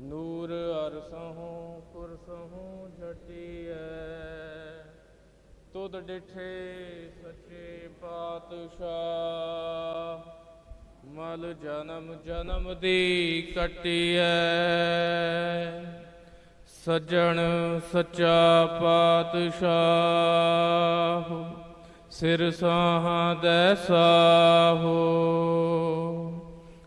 ਨੂਰ ਅਰਸਹੋਂ ਪੁਰਸਹੋਂ ਝਟੀਐ ਤੁਧ ਡਿਠੇ ਸੱਚੇ ਪਾਤਸ਼ਾਹ, ਮਲ ਜਨਮ ਜਨਮ ਦੀ ਕਟੀਐ। ਸੱਜਣ ਸੱਚਾ ਪਾਤਸ਼ਾਹ, ਸਿਰ ਸਾਹਾਂ ਦੈ ਸਾਹੋ।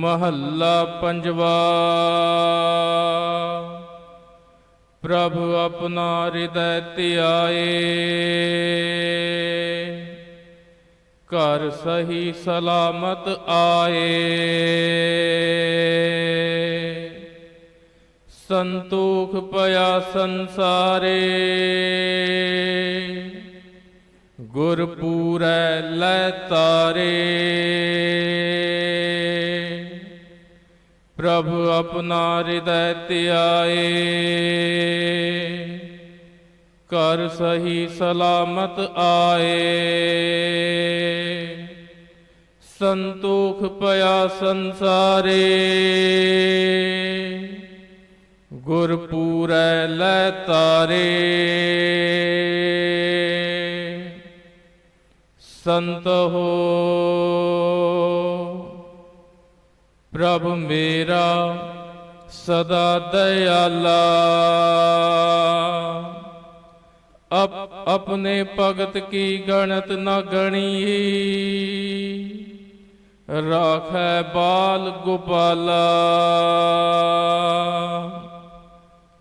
ਮਹੱਲਾ ਪੰਜਵਾ। ਪ੍ਰਭ ਆਪਣਾ ਹਿਰਦੈ ਧਿਆਏ, ਘਰ ਸਹੀ ਸਲਾਮਤ ਆਏ। ਸੰਤੋਖ ਪਿਆ ਸੰਸਾਰੇ ਗੁਰ ਪੂਰੈ ਲੈ ਤਾਰੇ। ਪ੍ਰਭ ਆਪਣਾ ਹਿਰਦੈ ਧਿਆਏ। ਕਰ ਸਹੀ ਸਲਾਮਤ ਆਏ। ਸੰਤੋਖ ਪਿਆ ਸੰਸਾਰੇ। ਗੁਰ ਪੂਰੈ ਲੈ ਤਾਰੇ। ਸੰਤ ਹੋ। ਪ੍ਰਭ ਮੇਰਾ ਸਦਾ ਦਇਆਲਾ। ਅਪ ਆਪਣੇ ਭਗਤ ਕੀ ਗਣਤ ਨਾ ਗਣੀ ਰਾਖੈ ਬਾਲ ਗੋਪਾਲਾ।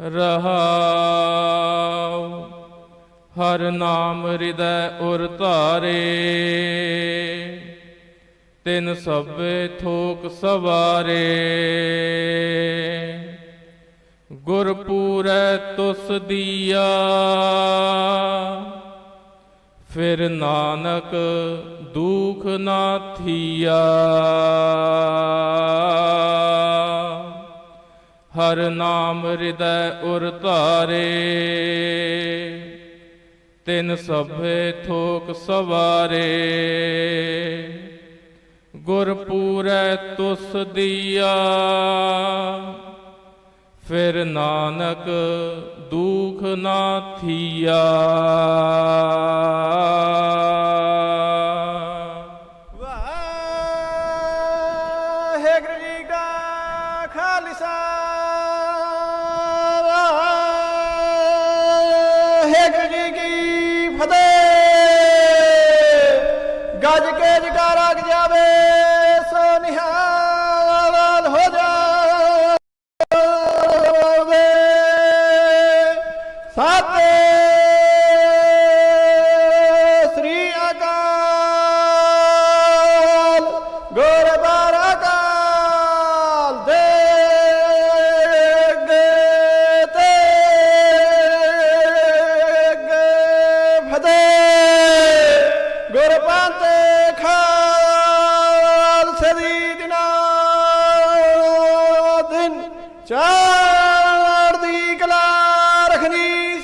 ਰਹਾਉ, ਹਰ ਨਾਮ ਹਿਰਦੈ ਉਰ ਧਾਰੇ। ਤਿਨ ਸਭੇ ਥੋਕ ਸਵਾਰੇ। ਗੁਰਪੂਰੈ ਤੁਸ ਦੀਆ। ਫਿਰ ਨਾਨਕ ਦੁਖ ਨਾ ਥੀਆ। ਹਰ ਨਾਮ ਹਿਰਦੈ ਉਰ ਧਾਰੇ। ਤਿਨ ਸਭੇ ਥੋਕ ਸਵਾਰੇ। ਗੁਰ ਤੁਸ ਦੀਆ। ਫਿਰ ਨਾਨਕ ਦੁਖ ਨਾ ਥੀਆ।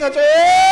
ngaco eh